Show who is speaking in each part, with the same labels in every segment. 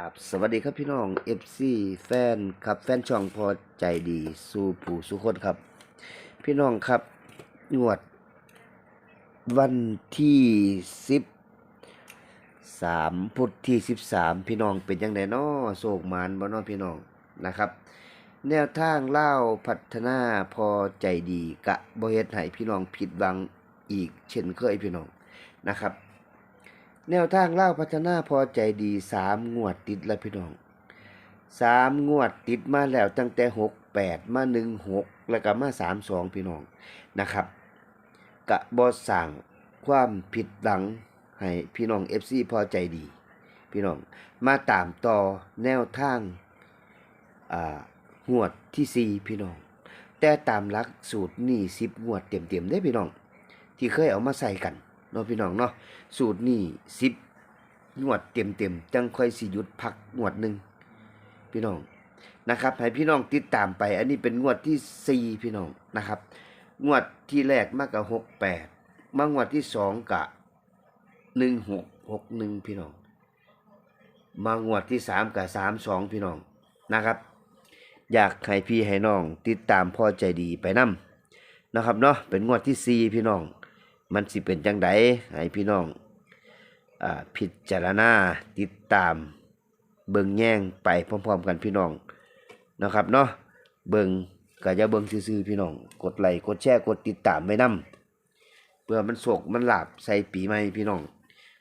Speaker 1: ครับสวัสดีครับพี่น้อง FC แฟนครับแฟนช่องพอใจดีสู่ผู้สุคนครับ พี่น้องครับงวด วันที่สิบสามพุธที่สิบสามพี่น้องเป็นยังไงน้อโศกมานบ่น้อพี่น้องนะครับ แนวทางเล่าพัฒนาพอใจดีกะบ่เฮ็ดให้พี่น้องผิดหวังอีกเช่นเคยพี่น้องนะครับ แนวทางเล่าพัฒนาพอใจดีสามงวดติดแล้วพี่น้องสามงวดติดมาแล้วตั้งแต่หกแปดมาหนึ่งหกแล้วก็มาสามสองพี่น้องนะครับกะบอสั่งความผิดหวังให้พี่น้องเอฟซีพอใจดี พี่น้องมาตามต่อแนวทางอ่างวดที่สี่พี่น้อง แต่ตามหลักสูตรนี่สิบงวดเต็มๆได้พี่น้อง ที่เคยเอามาใส่กัน เนาะพี่น้องเนาะสูตรนี่สิบงวดเต็มๆจังค่อยสิหยุดพักงวดหนึ่งพี่น้องนะครับให้พี่น้องติดตามไป อันนี้เป็นงวดที่สี่พี่น้องนะครับ งวดที่แรกมากกับหกแปดมางวดที่สองกะหนึ่งหกหกหนึ่งพี่น้อง มางวดที่สามกับสามสองพี่น้องนะครับ อยากให้พี่ให้น้อง ติดตามพ่อใจดีไปนํนะครับเนาะเป็นงวดที่สี่พี่น้อง มันสิเป็นจังไดให้พี่น้องอ่าพิจารณาติดตาม เบิ่งแย่งไปพร้อมๆกันพี่น้องนะครับเนาะเบิ่งก็จะเบิ่งซื่อๆพี่น้อง กดไลค์กดแชร์กดติดตามไว้นํเพื่อมันโศกมันหลาบใส่ปีใหม่พี่น้อง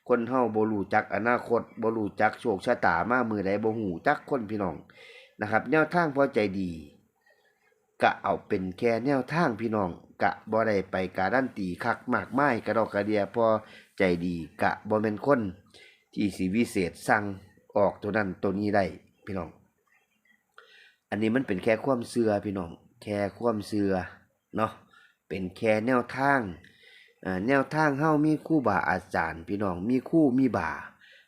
Speaker 1: คนเฮาบ่รู้จักอนาคตบ่รู้จักโชคชะตามามือใดบ่ฮู้จักคนพี่น้องนะครับ แนวทางพอใจดี กะเอาเป็นแค่แนวทางพี่น้องกะบ่ได้ไปการันตีคักมากไมายกระดอกกระเดียพอใจดีกะบ่แม่นคน ที่สิวิเศษสั่งออกตัวนั้นตัวนี้ได้พี่น้อง อันนี้มันเป็นแค่ความเชื่อพี่น้อง แค่ความเชื่อเนาะเป็นแค่แนวทางแนวทางเฮามีครูบาอาจารย์ พี่น้องมีครูมีบา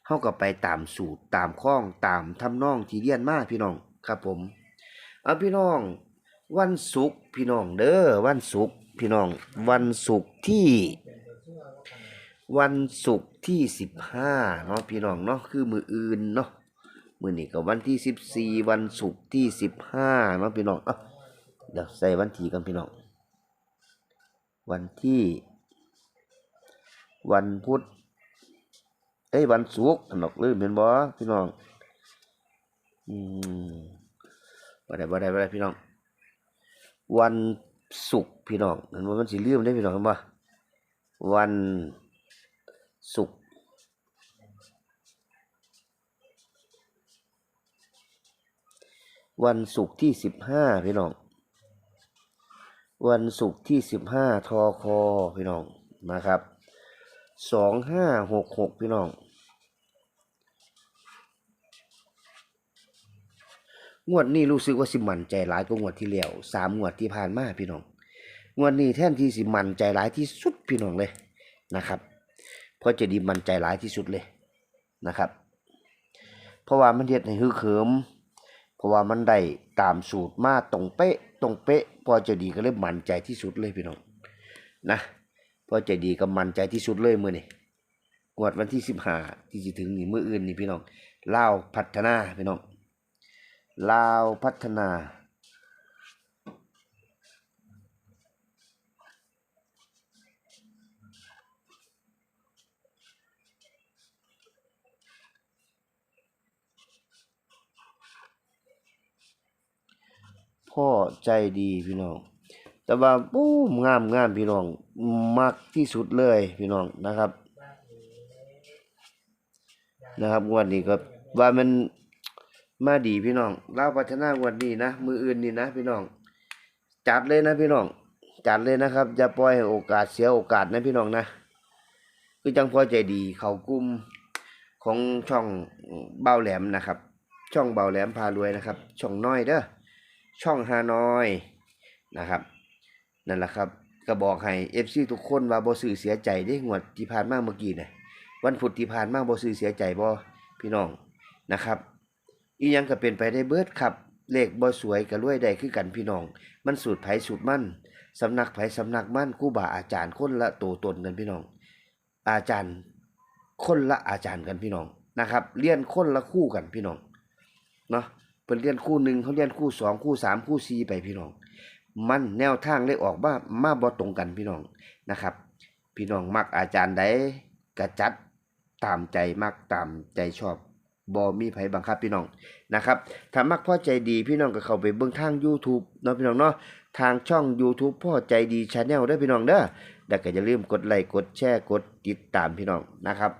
Speaker 1: เฮาก็ไปตามสูตรตามข้องตามทำนองที่เรียนมาพี่น้องครับผมเอาพี่น้อง วันศุกร์พี่น้องเด้อวันศุกร์พี่น้อง วันศุกร์ที่ วันศุกร์ที่สิบห้าเนาะพี่น้องเนาะคือมืออื่นเนาะมือนี้ก็วันที่สิบสี่วันศุกร์ที่สิบห้าเนาะพี่น้องเอ้าเดี๋ยวใส่วันที่กันพี่น้อง วันที่ วันพุธเอ้ยวันศุกร์อันอกลืมเป็นบ่พี่น้อง อืมบ่ได้บ่ได้บ่ได้พี่น้อง วันศุกร์พี่น้องเห็นว่ามันสิลืมได้พี่น้องเห็นบ่วันศุกร์วันศุกร์ที่สิบห้าพี่น้อง วันศุกร์ที่สิบห้าทอคอพี่น้องนะครับสองห้าหกหกพี่น้อง งวดนี้รู้สึกว่าสิมันใจหลายกว่างวดที่แล้วสามงวดที่ผ่านมาพี่น้องงวดนี้แท่นที่สิมันใจหลายที่สุดพี่น้องเลยนะครับ เพราะจะดีมันใจหลายที่สุดเลยนะครับ เพราะว่ามันเฮ็ดให้ฮึกเหิม เพราะว่ามันได้ตามสูตรมาตรงเป๊ะตรงเป๊ะพอจะดีก็เลยมันใจที่สุดเลยพี่น้องนะพอจะดีก็มันใจที่สุดเลยมื้อนี้งวดวันที่สิบห้าที่จะถึงนี่มื้ออื่นนี่พี่น้องเล่าพัฒนาพี่น้อง ลาวพัฒนา พ่อใจดีพี่น้อง แต่ว่าปู้งามงามพี่น้อง มักที่สุดเลยพี่น้องนะครับ นะครับวันนี้ก็ว่ามัน มาดีพี่น้องเล่าวพัฒนางวันนี้นะ มืออื่นนี่นะพี่น้อง จัดเลยนะพี่น้อง จัดเลยนะครับอย่าปล่อยให้โอกาสเสียโอกาสนะพี่น้องนะ คือจังพอใจดีเขากลุ่มของช่องเบาแหลมนะครับ ช่องเบาแหลมพารวยนะครับ ช่องน้อยเด้อช่องฮานอยนะครับ นั่นแหละครับก็บอกให้เอฟซีทุกคนว่าบ่ซื้อเสียใจได้งวดที่ผ่านมาเมื่อกี้น่ะวันพุธที่ผ่านมาบ่ซื้อเสียใจบ่พี่น้องนะครับ อียังก็เป็นไปได้เบิดครับ เลขบ่สวยก็รวยได้คือกันพี่น้อง มันสูตรไผสูตรมั่นสำนักไผสำนักมั่นครูบาอาจารย์คนละตัวตนกันพี่น้อง อาจารย์คนละอาจารย์กันพี่น้องนะครับเรียนคนละคู่กันพี่น้องเนาะเพิ่นเรียนคู่หนึ่งเขาเรียนคู่สองคู่สามคู่สี่ไปพี่น้อง มันแนวทางเลยออกมามาบ่ตรงกันพี่น้องนะครับ พี่น้องมักอาจารย์ใดกระจัดตามใจมักตามใจชอบ บ่มีไผบังคับพี่น้องนะครับถ้ามักพ่อใจดีพี่น้องก็เข้าไปเบิ่งทาง YouTube เนาะพี่น้องเนาะทางช่อง YouTube พ่อใจดี Channel เด้พี่น้องเด้อแล้วก็อย่าลืมกดไลค์กดแชร์กดติดตามพี่น้องนะครับ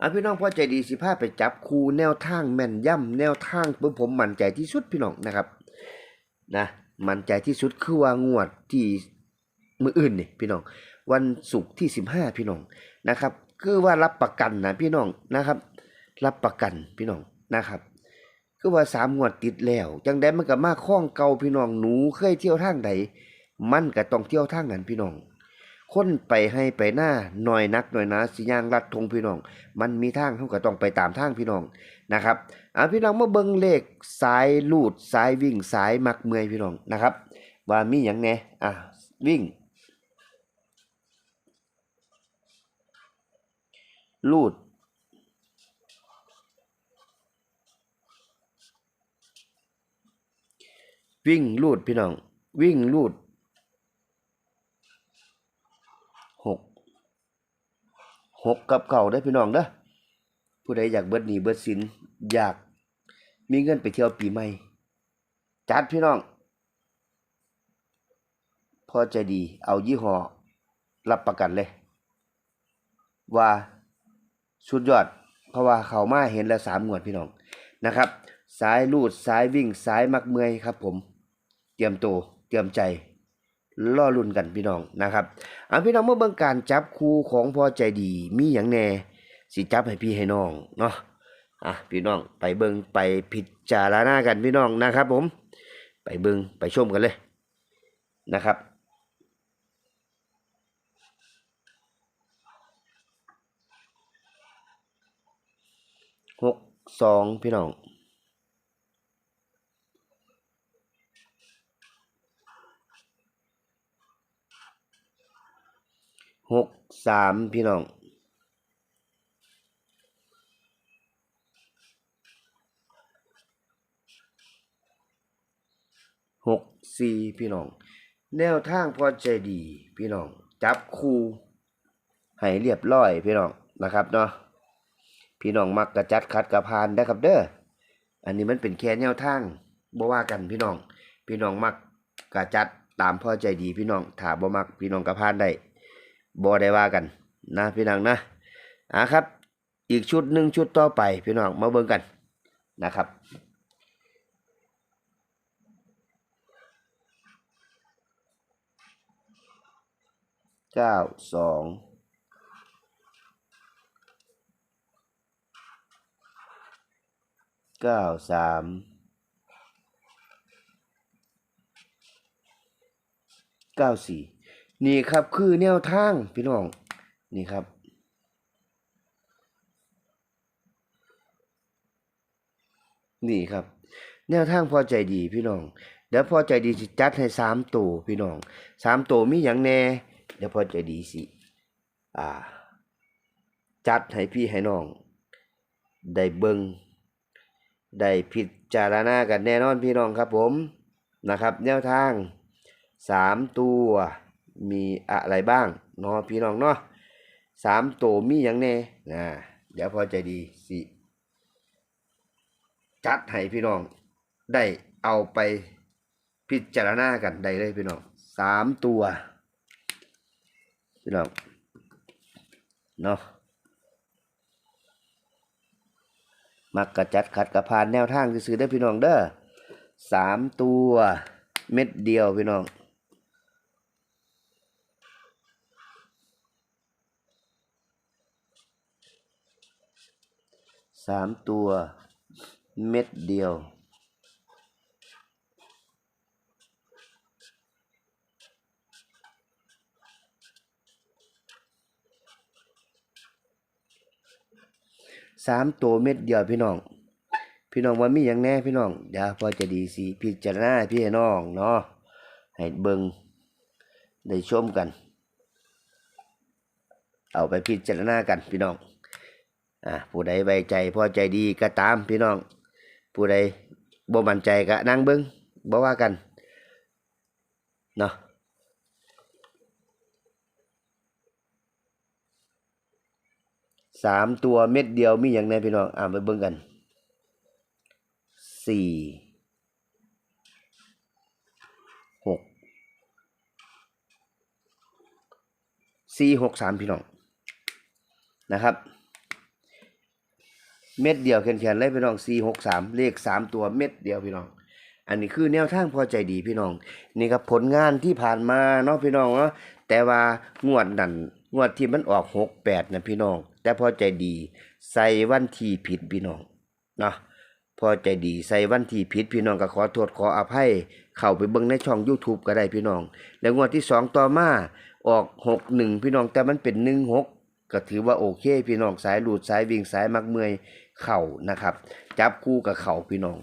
Speaker 1: อะพี่น้องพ่อใจดีสิพาไปจับคู่แนวทางแม่นย่ำแนวทางผมผมมั่นใจที่สุดพี่น้องนะครับนะมั่นใจที่สุดคือว่างวดที่มืออื่นนี่พี่น้อง วันศุกร์ที่ 15 พี่น้องนะครับ คือว่ารับประกันนะพี่น้องนะครับ รับประกันพี่น้องนะครับ คือว่าสามงวดติดแล้ว จังได้มันก็มาคล้องเก่าพี่น้องหนูเคยเที่ยวทางใดมันก็ต้องเที่ยวทางนั้นพี่น้องคนไปให้ไปหน้าหน่อยนักหน่อยนะสิย่างลัดทงพี่น้อง มันมีทางเขาก็ต้องไปตามทางพี่น้องนะครับอ่าพี่น้องมาเบิ่งเลขสายลูดสายวิ่งสายมักเมื่อยพี่น้องนะครับ ว่ามีหยังแหน่อะวิ่ง ลูด วิ่งลูดพี่น้อง วิ่งลูดหกหกกับเก่าได้พี่น้องเด้อผู้ใดอยากเบิดหนีเบิดสินอยากมีเงินไปเที่ยวปีใหม่ จัดพี่น้อง พอใจดีเอายี่ห้อรับประกันเลย ว่าสุดยอด เพราะว่าเขามาเห็นแล้วสามงวดพี่น้องนะครับ สายลูดสายวิ่งสายมักเมยครับผม เตรียมตัวเตรียมใจล่อลุ่นกันพี่น้องนะครับอะพี่น้องเมื่อเบิ่งการจับคู่ของพอใจดีมีอย่างแน่สิจับให้พี่ให้น้องเนาะอะพี่น้องไปเบิ่งไปพิจารณากันพี่น้องนะครับผม ไปเบิ่งไปชมกันเลยนะครับหกสองพี่น้อง หกสามพี่น้องหกสี่พี่น้อง แนวทางพอใจดี พี่น้อง จับคู่ให้เรียบร้อยพี่น้องนะครับเนาะพี่น้องมักกระจัดขัดกระพานได้ครับเด้ออันนี้มันเป็นแค่แนวทางบ่ว่ากันพี่น้อง พี่น้องมักกระจัดตามพอใจดีพี่น้องถ้าบ่มักพี่น้องกระพานได้ บ่ได้ว่ากันนะพี่น้องนะอะครับ อีกชุดหนึ่งชุดต่อไปพี่น้องมาเบิ่งกันนะครับเก้าสองเก้าสามเก้าสี่ นี่ครับคือแนวทางพี่น้องนี่ครับ นี่ครับ แนวทางพอใจดีพี่น้องเดี๋ยวพอใจดีสิจัดให้สามตัวพี่น้องสามตัวมีอย่างแน่เดี๋ยวพอใจดีสิอ่า จัดให้พี่ให้น้อง ได้เบิงได้พิจารณากันแน่นอนพี่น้องครับผมนะครับ แนวทางสามตัว มีอะไรบ้างเนาะพี่น้องเนาะสามตัวมีอย่างแน่นะเดี๋ยวพอใจดีสิจัดให้พี่น้องได้เอาไปพิจารณากันได้เลยพี่น้องสามตัว พี่น้องเนาะมักกระจัดขัดกระพานแนวทางซื้อได้พี่น้องเด้อสามตัวเม็ดเดียวพี่น้อง สามตัวเม็ดเดียว สามตัวเม็ดเดียวพี่น้อง พี่น้องว่ามีอย่างแน่พี่น้องเดี๋ยวพอจะดีสิพิจารณาพี่น้องเนาะให้เบิงได้ชมกัน เอาไปพิจารณากันพี่น้อง อ่าผู้ใดไว้ใจพอใจดีก็ตามพี่น้อง ผู้ใดบ่มั่นใจก็นั่งเบิ่งบ่ว่ากันเนาะสามตัวเม็ดเดียวมีอย่างไรพี่น้องอ่าไปเบิ่งกันสี่หกสี่หกสามพี่น้องนะครับ เม็ดเดียวแขนๆเลยพี่น้อง4 6 3เลข3ตัวเม็ดเดียวพี่น้อง อันนี้คือแนวทางพอใจดีพี่น้อง นี่ครับผลงานที่ผ่านมาเนาะพี่น้องเนาะแต่ว่างวดนั่นงวดที่มันออก6 8นะพี่น้อง แต่พอใจดีใส่วันที่ผิดพี่น้องเนาะพอใจดีใส่วันที่ผิดพี่น้องก็ขอโทษขออภัย เข้าไปเบิ่งในช่อง YouTube ก็ได้พี่น้อง แล้วงวดที่สองต่อมาออก6 1พี่น้องแต่มันเป็น1 6ก็ถือว่าโอเค พี่น้องสายหลุดสายวิ่งสายมักเมอย เข่านะครับ จับคู่กับเข่าพี่น้อง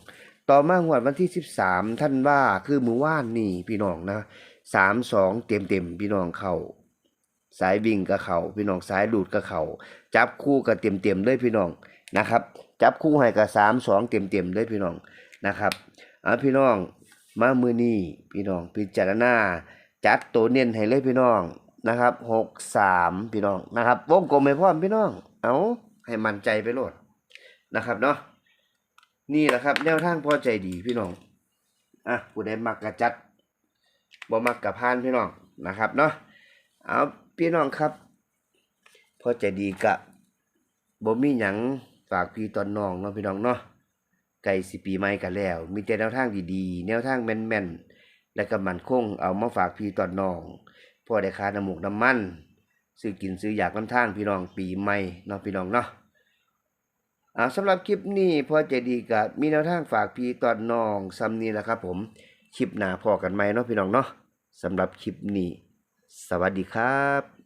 Speaker 1: ต่อมางวดวันที่ 13 ท่านว่าคือมือว่านนี่พี่น้องนะสามสองเต็มเต็มพี่น้องเข่าสายวิ่งกับเข่าพี่น้องสายดูดกับเข่าจับคู่กับเต็มเต็มๆเลยพี่น้องนะครับ จับคู่ให้กับสามสองเต็มเต็มๆเลยพี่น้องนะครับเอาพี่น้องมามือนี้พี่น้องพิจารณาจัดตัวเน้นให้เลยพี่น้องนะครับหกสามพี่น้องนะครับวงกลมให้พร้อมพี่น้องเอาให้มั่นใจไปโลด นะครับเนาะนี่แหละครับ แนวทางพอใจดีพี่น้องอะผู้ใดมักกระจัดบ่มักกระพานพี่น้องนะครับเนาะเอาพี่น้องครับพอใจดีกะบ่มีหยังฝากพี่ตอนน้องเนาะพี่น้องเนาะไก่สิปีใหม่กันแล้ว มีแต่แนวทางดีๆ แนวทางแม่นๆ และก็มันคงเอามาฝากพี่ตอนน้องพ่อได้ค่าน้ำมูกน้ำมันซื้อกินซื้ออยากน้ำทางพี่น้องปีใหม่เนาะพี่น้องเนาะ อ่าสำหรับคลิปนี้พอใจดีกับมีแนวทางฝากพี่ตอนน้องซ้ำนี้แหละครับผมคลิปหน้าพอกันไหมเนาะพี่น้องเนาะสำหรับคลิปนี้ สวัสดีครับ